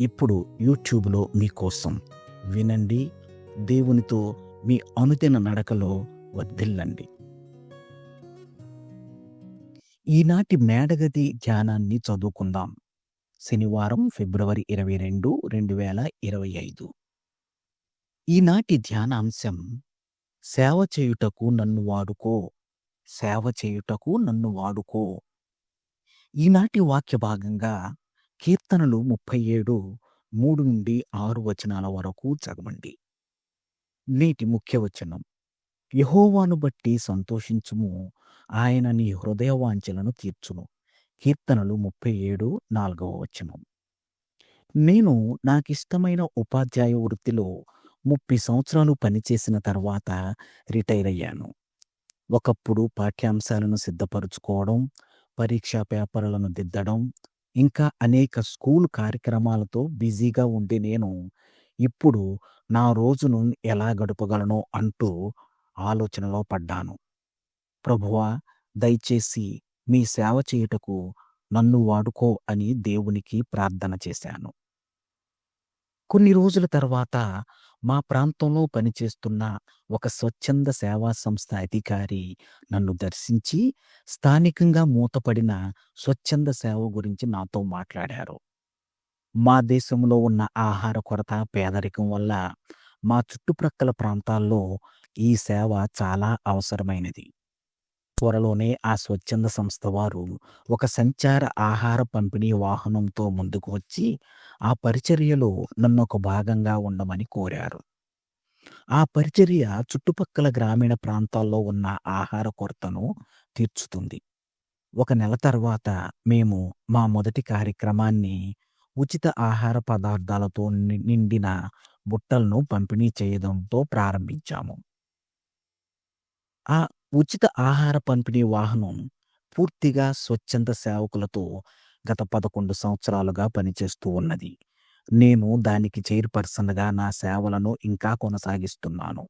ఇప్పుడు యూట్యూబ్లో మీకోసం వినండి దేవునితో మీ అనుదిన నడకలో వర్ధిల్లండి. ఈనాటి మేడగది ధ్యానాన్ని చదువుకుందాం. శనివారం ఫిబ్రవరి ఇరవై రెండు రెండు వేల ఇరవై ఐదు. ఈనాటి ధ్యానాంశం సేవ చేయుటకు నన్ను వాడుకో సేవ చేయుటకు నన్ను వాడుకో. ఈనాటి వాక్య భాగంగా కీర్తనలు ముప్పై ఏడు మూడు నుండి ఆరు వచనాల వరకు చదవండి. నేటి ముఖ్య వచనం. యహోవాను బట్టి సంతోషించుము. ఆయన నీ హృదయ వాంఛలను తీర్చును. కీర్తనలు ముప్పై ఏడు నాలుగవ వచనం. నేను నాకిష్టమైన ఉపాధ్యాయ వృత్తిలో ముప్పై సంవత్సరాలు పనిచేసిన తర్వాత రిటైర్ అయ్యాను. ఒకప్పుడు పాఠ్యాంశాలను సిద్ధపరుచుకోవడం పరీక్షా పేపర్లను దిద్దడం ఇంకా అనేక స్కూల్ కార్యక్రమాలతో బిజీగా ఉండే నేను ఇప్పుడు నా రోజును ఎలా గడపగలను అంటూ ఆలోచనలో పడ్డాను. ప్రభువా దయచేసి మీ సేవ చేయుటకు నన్ను వాడుకో అని దేవునికి ప్రార్థన చేశాను. కొన్ని రోజుల తర్వాత మా ప్రాంతంలో పనిచేస్తున్న ఒక స్వచ్ఛంద సేవా సంస్థ అధికారి నన్ను దర్శించి స్థానికంగా మూతపడిన స్వచ్ఛంద సేవ గురించి నాతో మాట్లాడారు. మా దేశంలో ఉన్న ఆహార కొరత పేదరికం వల్ల మా చుట్టుప్రక్కల ప్రాంతాల్లో ఈ సేవ చాలా అవసరమైనది. త్వరలోనే ఆ స్వచ్ఛంద సంస్థ వారు ఒక సంచార ఆహార పంపిణీ వాహనంతో ముందుకు వచ్చి ఆ పరిచర్యలో నన్ను ఒక భాగంగా ఉండమని కోరారు. ఆ పరిచర్య చుట్టుపక్కల గ్రామీణ ప్రాంతాల్లో ఉన్న ఆహార కొరతను తీర్చుతుంది. ఒక నెల తర్వాత మేము మా మొదటి కార్యక్రమాన్ని ఉచిత ఆహార పదార్థాలతో నిండిన బుట్టలను పంపిణీ చేయడంతో ప్రారంభించాము. ఆ ఉచిత ఆహార పంపిణీ వాహనం పూర్తిగా స్వచ్ఛంద సేవకులతో గత పదకొండు సంవత్సరాలుగా పనిచేస్తూ ఉన్నది. నేను దానికి చైర్పర్సన్గా నా సేవలను ఇంకా కొనసాగిస్తున్నాను.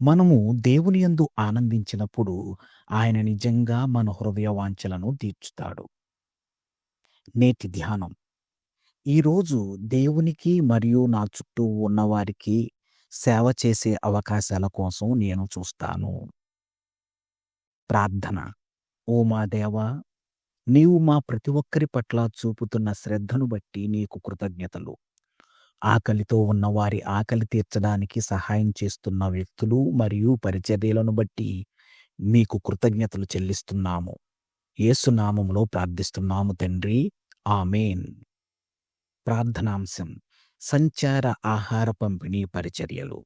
మనము దేవుని యందు ఆనందించినప్పుడు ఆయన నిజంగా మన హృదయ వాంఛలను తీర్చుతాడు. నేటి ధ్యానం. ఈరోజు దేవునికి మరియు నా చుట్టూ ఉన్నవారికి సేవ చేసే అవకాశాల కోసం నేను చూస్తాను. ప్రార్థన. ఓ మా దేవా నీవు మా ప్రతి ఒక్కరి పట్ల చూపుతున్న శ్రద్ధను బట్టి నీకు కృతజ్ఞతలు. ఆకలితో ఉన్న వారి ఆకలి తీర్చడానికి సహాయం చేస్తున్న వ్యక్తులు మరియు పరిచర్యలను బట్టి మీకు కృతజ్ఞతలు చెల్లిస్తున్నాము. యేసునామంలో ప్రార్థిస్తున్నాము తండ్రి. ఆమెన్. ప్రార్థనాంశం సంచార ఆహార పంపిణీ పరిచర్యలు.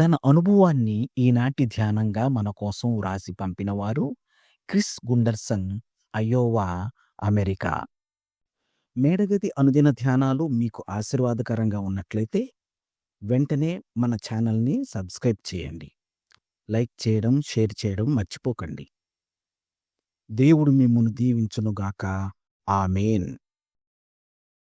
తన అనుభవాన్ని ఈనాటి ధ్యానంగా మన కోసం వ్రాసి పంపినవారు క్రిస్ గుండర్సన్ అయోవా అమెరికా. మేడగది అనుదిన ధ్యానాలు మీకు ఆశీర్వాదకరంగా ఉన్నట్లయితే వెంటనే మన ఛానల్ని సబ్స్క్రైబ్ చేయండి. లైక్ చేయడం షేర్ చేయడం మర్చిపోకండి. దేవుడు మిమ్మల్ని దీవించునుగాక. ఆమెన్.